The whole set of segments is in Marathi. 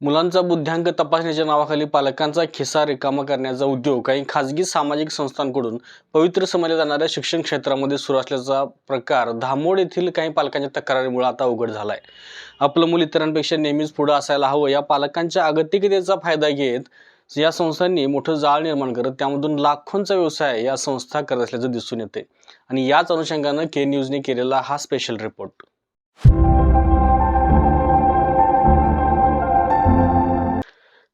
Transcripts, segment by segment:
मुलांचा बुद्ध्यांक तपासण्याच्या नावाखाली पालकांचा खिसा रिकामा करण्याचा उद्योग काही खाजगी सामाजिक संस्थांकडून पवित्र समजल्या जाणाऱ्या शिक्षण क्षेत्रामध्ये सुरू असल्याचा प्रकार धामोड येथील काही पालकांच्या तक्रारीमुळे आता उघड झालाय. आपलं मूल इतरांपेक्षा नेहमीच पुढं असायला हवं या पालकांच्या अगतिकतेचा फायदा घेत या संस्थांनी मोठं जाळ निर्माण करत त्यामधून लाखोंचा व्यवसाय या संस्था करत असल्याचं दिसून येते आणि याच अनुषंगानं के न्यूजने केलेला हा स्पेशल रिपोर्ट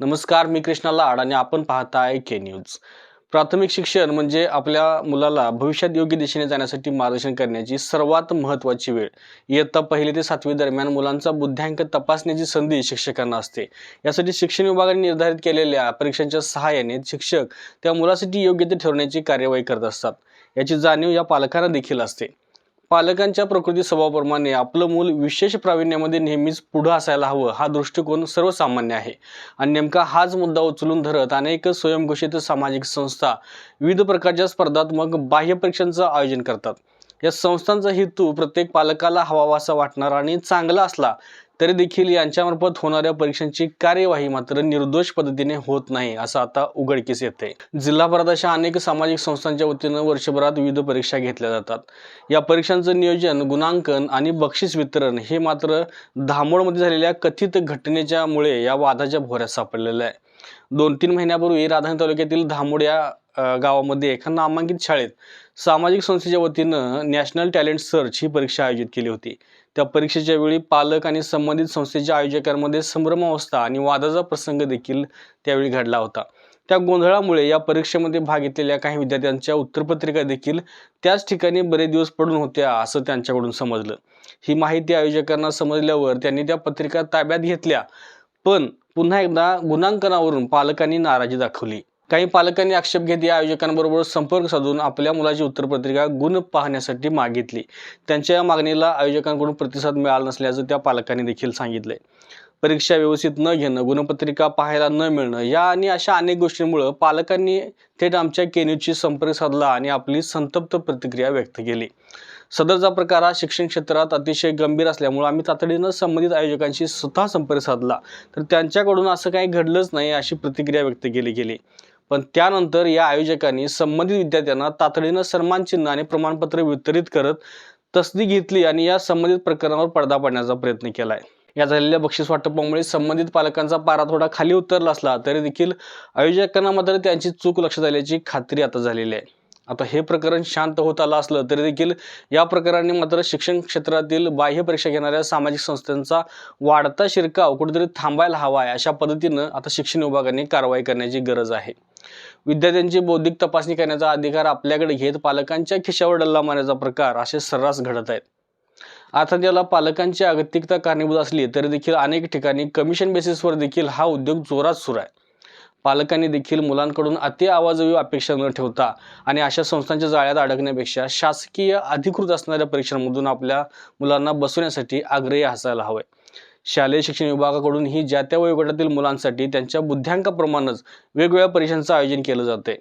नमस्कार मी कृष्णा लाड आणि आपण पाहताय के न्यूज प्राथमिक शिक्षण म्हणजे आपल्या मुलाला भविष्यात योग्य दिशेने जाण्यासाठी मार्गदर्शन करण्याची सर्वात महत्त्वाची वेळ. इयत्ता पहिली ते सातवी दरम्यान मुलांचा बुद्ध्यांक तपासण्याची संधी शिक्षकांना असते. यासाठी शिक्षण विभागाने निर्धारित केलेल्या परीक्षांच्या सहाय्याने शिक्षक त्या मुलासाठी योग्य ते ठरवण्याची कार्यवाही करत असतात. याची जाणीव या पालकांना देखील असते. पालकांच्या प्रकृती स्वभावाप्रमाणे आपलं मूल विशेष प्रावीण्यामध्ये नेहमीच पुढं असायला हवं हा दृष्टिकोन सर्वसामान्य आहे. आणि नेमका हाच मुद्दा उचलून धरत अनेक स्वयंघोषित सामाजिक संस्था विविध प्रकारच्या स्पर्धात्मक बाह्य परीक्षांचं आयोजन करतात. या संस्थांचा हेतू प्रत्येक पालकाला हवावासा वाटणार आणि चांगला असला तरी देखील यांच्यामार्फत होणाऱ्या परीक्षांची कार्यवाही मात्र निर्दोष पद्धतीने होत नाही असं आता उघडकीस येते जिल्हाभरात अशा अनेक सामाजिक संस्थांच्या वतीनं वर्षभरात विविध परीक्षा घेतल्या जातात. या परीक्षांचं नियोजन गुणांकन आणि बक्षीस वितरण हे मात्र धामोडमध्ये झालेल्या कथित घटनेच्यामुळे या वादाच्या भोऱ्यात सापडलेलं आहे. दोन तीन महिन्यापूर्वी राधान तालुक्यातील धामोड या गावामध्ये एका नामांकित शाळेत सामाजिक संस्थेच्या वतीनं नॅशनल टॅलेंट सर्च ही परीक्षा आयोजित केली होती. त्या परीक्षेच्या वेळी पालक आणि संबंधित संस्थेच्या आयोजकांमध्ये संभ्रमावस्था आणि वादाचा प्रसंग देखील त्यावेळी घडला होता. त्या गोंधळामुळे या परीक्षेमध्ये भाग घेतलेल्या काही विद्यार्थ्यांच्या उत्तरपत्रिका देखील त्याच ठिकाणी बरेच दिवस पडून होत्या असं त्यांच्याकडून समजलं. ही माहिती आयोजकांना समजल्यावर त्यांनी त्या पत्रिका ताब्यात घेतल्या. पण पुन्हा एकदा गुणांकनावरून पालकांनी नाराजी दाखवली. काही पालकांनी आक्षेप घेत या आयोजकांबरोबर संपर्क साधून आपल्या मुलाची उत्तरपत्रिका गुण पाहण्यासाठी मागितली. त्यांच्या या मागणीला आयोजकांकडून प्रतिसाद मिळाला नसल्याचं त्या पालकांनी देखील सांगितलंय. परीक्षा व्यवस्थित न घेणं गुणपत्रिका पाहायला न मिळणं या आणि अशा अनेक गोष्टींमुळं पालकांनी थेट आमच्या केन्यूची संपर्क साधला आणि आपली संतप्त प्रतिक्रिया व्यक्त केली. सदरचा प्रकार हा शिक्षण क्षेत्रात अतिशय गंभीर असल्यामुळे आम्ही तातडीनं संबंधित आयोजकांशी स्वतः संपर्क साधला. तर त्यांच्याकडून असं काही घडलंच नाही अशी प्रतिक्रिया व्यक्त केली गेली. पण त्यानंतर या आयोजकांनी संबंधित विद्यार्थ्यांना तातडीनं सन्मानचिन्ह आणि प्रमाणपत्र वितरित करत तसदी घेतली आणि या संबंधित प्रकरणावर पडदा पाडण्याचा प्रयत्न केलाय. या झालेल्या बक्षीस वाटपामुळे संबंधित पालकांचा पारा थोडा खाली उतरला असला तरी देखील आयोजकांना मात्र त्यांची चूक लक्षात आल्याची खात्री आता झालेली आहे. आता हे प्रकरण शांत होत आलं असलं तरी देखील या प्रकाराने मात्र शिक्षण क्षेत्रातील बाह्य परीक्षा घेणाऱ्या सामाजिक संस्थांचा वाढता शिरकाव कुठेतरी थांबायला हवा आहे अशा पद्धतीनं आता शिक्षण विभागाने कारवाई करण्याची गरज आहे. विद्यार्थ्यांची बौद्धिक तपासणी करण्याचा अधिकार आपल्याकडे घेत पालकांच्या खिशावर डल्ला मारण्याचा प्रकार असे सर्रास घडत आहेत. आता त्याला पालकांची अगतिकता कारणीभूत असली तरी देखील अनेक ठिकाणी कमिशन बेसिसवर देखील हा उद्योग जोरात सुरू आहे. पालकांनी देखील मुलांकडून अति आवाजवी अपेक्षा न ठेवता आणि अशा संस्थांच्या जाळ्यात अडकण्यापेक्षा शासकीय अधिकृत असणाऱ्या परीक्षांमधून आपल्या मुलांना बसवण्यासाठी आग्रही असायला हवे शालेय शिक्षण विभागाकडून ही ज्या त्या वयोगटातील मुलांसाठी त्यांच्या बुद्ध्यांकाप्रमाणेच वेगवेगळ्या परीक्षांचं आयोजन केलं जाते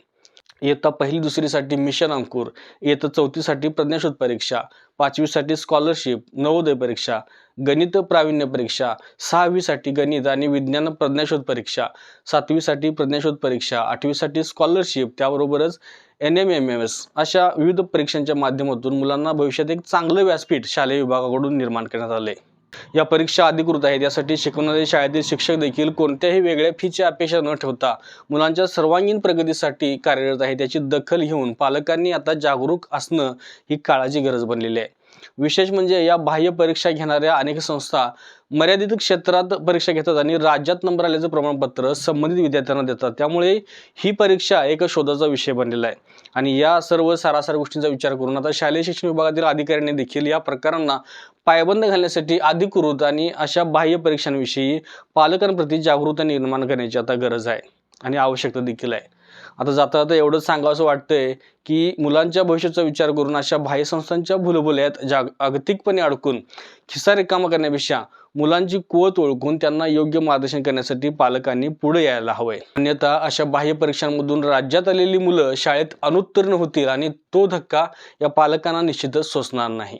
इयत्ता पहिली दुसरीसाठी मिशन अंकुर इयत्ता चौथीसाठी प्रज्ञाशोध परीक्षा पाचवीसाठी स्कॉलरशिप नवोदय परीक्षा गणित प्रावीण्य परीक्षा सहावीसाठी गणित आणि विज्ञान प्रज्ञाशोध परीक्षा सातवीसाठी प्रज्ञाशोध परीक्षा आठवीसाठी स्कॉलरशिप त्याबरोबरच N M M M S अशा विविध परीक्षांच्या माध्यमातून मुलांना भविष्यात एक चांगलं व्यासपीठ शालेय विभागाकडून निर्माण करण्यात आले या परीक्षा अधिकृत आहेत. यासाठी शिकवणारे शाळेतील शिक्षक देखील कोणत्याही वेगळ्या फीची अपेक्षा न ठेवता मुलांच्या सर्वांगीण प्रगतीसाठी कार्यरत आहे त्याची दखल घेऊन पालकांनी आता जागरूक असणं ही काळाची गरज बनलेली आहे. विशेष म्हणजे या बाह्य परीक्षा घेणाऱ्या अनेक संस्था मर्यादित क्षेत्रात परीक्षा घेतात आणि राज्यात नंबर आल्याचं प्रमाणपत्र संबंधित विद्यार्थ्यांना देतात. त्यामुळे ही परीक्षा एक शोधाचा विषय बनलेला आहे. आणि या सर्व सारासार गोष्टींचा विचार करून आता शालेय शिक्षण विभागातील अधिकाऱ्यांनी देखील या प्रकारांना पायबंद घालण्यासाठी अधिकृत आणि अशा बाह्य परीक्षांविषयी पालकांप्रती जागरूकता निर्माण करण्याची आता गरज आहे आणि आवश्यकता देखील आहे. आता जाता जाता एवढंच सांगावं असं वाटतंय की मुलांच्या भविष्याचा विचार करून अशा बाह्य संस्थांच्या भुलभुल्यात जाग अगतिकपणे अडकून खिसा रिकामा करण्यापेक्षा मुलांची कुवत ओळखून त्यांना योग्य मार्गदर्शन करण्यासाठी पालकांनी पुढे यायला हवंय. अन्यथा अशा बाह्य परीक्षांमधून राज्यात आलेली मुलं शाळेत अनुत्तीर्ण होतील आणि तो धक्का या पालकांना निश्चितच सोसणार नाही.